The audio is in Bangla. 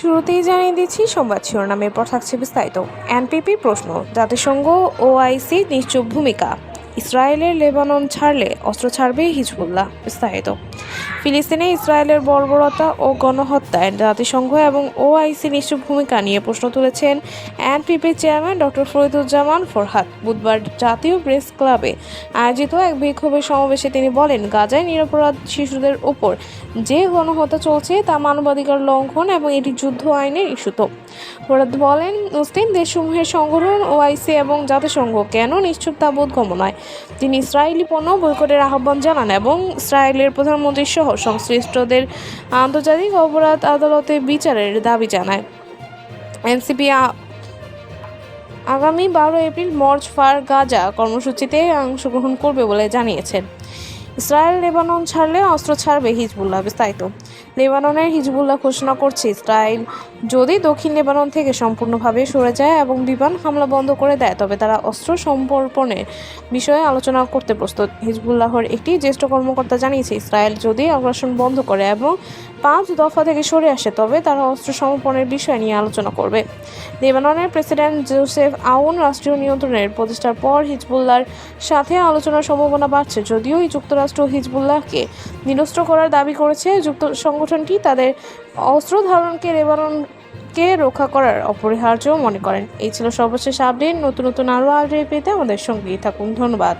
শুরুতেই জানিয়ে দিচ্ছি, সংবাদ শিরোনামের পর থাকছে বিস্তারিত। এনপিপি প্রশ্ন, জাতিসংঘ ওআইসি নিশ্চুপ ভূমিকা। ইসরায়েলের লেবানন ছাড়লে অস্ত্র ছাড়বে হিজবুল্লাহ, বিস্তারিত। ফিলিস্তিনে ইসরায়েলের বর্বরতা ও গণহত্যায় জাতিসংঘ এবং ওআইসি নিশ্চুপ ভূমিকা নিয়ে প্রশ্ন তুলেছেন NPP chairman doctor Fariduzzaman Farhad. বুধবার জাতীয় প্রেস ক্লাবে আয়োজিত এক বিক্ষোভের সমাবেশে তিনি বলেন, গাজায় নিরপরাধ শিশুদের ওপর যে গণহত্যা চলছে তা মানবাধিকার লঙ্ঘন এবং এটি যুদ্ধ আইনের ইস্যুত। ফরাদ বলেন, মুসলিম দেশসমূহের সংগঠন, ওআইসি এবং জাতিসংঘ কেন নিশ্চুপ তা বোধগম্য নয় তিনি ইসরায়েলি পণ্য বয়কটের আহ্বান জানান এবং ইসরায়েলের প্রধানমন্ত্রী সহ সংশ্লিষ্টদের আন্তর্জাতিক অপরাধ আদালতে বিচারের দাবি জানায়। এনসিপি আগামী বারো এপ্রিল মর্চ ফার গাজা কর্মসূচিতে অংশগ্রহণ করবে বলে জানিয়েছেন ইসরায়েল লেবানন ছাড়লে অস্ত্র ছাড়বে হিজবুল্লাহ বিস্তারিত। লেবাননের হিজবুল্লাহ ঘোষণা করছে, ইসরায়েল যদি দক্ষিণ লেবানন থেকে সম্পূর্ণভাবে সরে যায় এবং বিমান হামলা বন্ধ করে দেয়, তবে তারা অস্ত্র সমর্পণের বিষয়ে আলোচনা করতে প্রস্তুত। হিজবুল্লাহর একটি জ্যেষ্ঠ কর্মকর্তা জানিয়েছে, ইসরায়েল যদি আগ্রাসন বন্ধ করে এবং পাঁচ দফা থেকে সরে আসে, তবে তারা অস্ত্র সমর্পণের বিষয় নিয়ে আলোচনা করবে। লেবাননের প্রেসিডেন্ট জোসেফ আউন রাষ্ট্রীয় নিয়ন্ত্রণের প্রতিষ্ঠার পর হিজবুল্লাহর সাথে আলোচনার সম্ভাবনা বাড়ছে, যদিও যুক্তরাষ্ট্র হিজবুল্লাহকে নিরস্ত্র করার দাবি করেছে যুক্ত সংগঠনটি। তাদের অস্ত্র ধারণকে লেবাননকে রক্ষা করার অপরিহার্য মনে করেন। এই ছিল সর্বশেষ আপডেট। নতুন নতুন আরও আপডেট পেতে আমাদের সঙ্গেই থাকুন। ধন্যবাদ।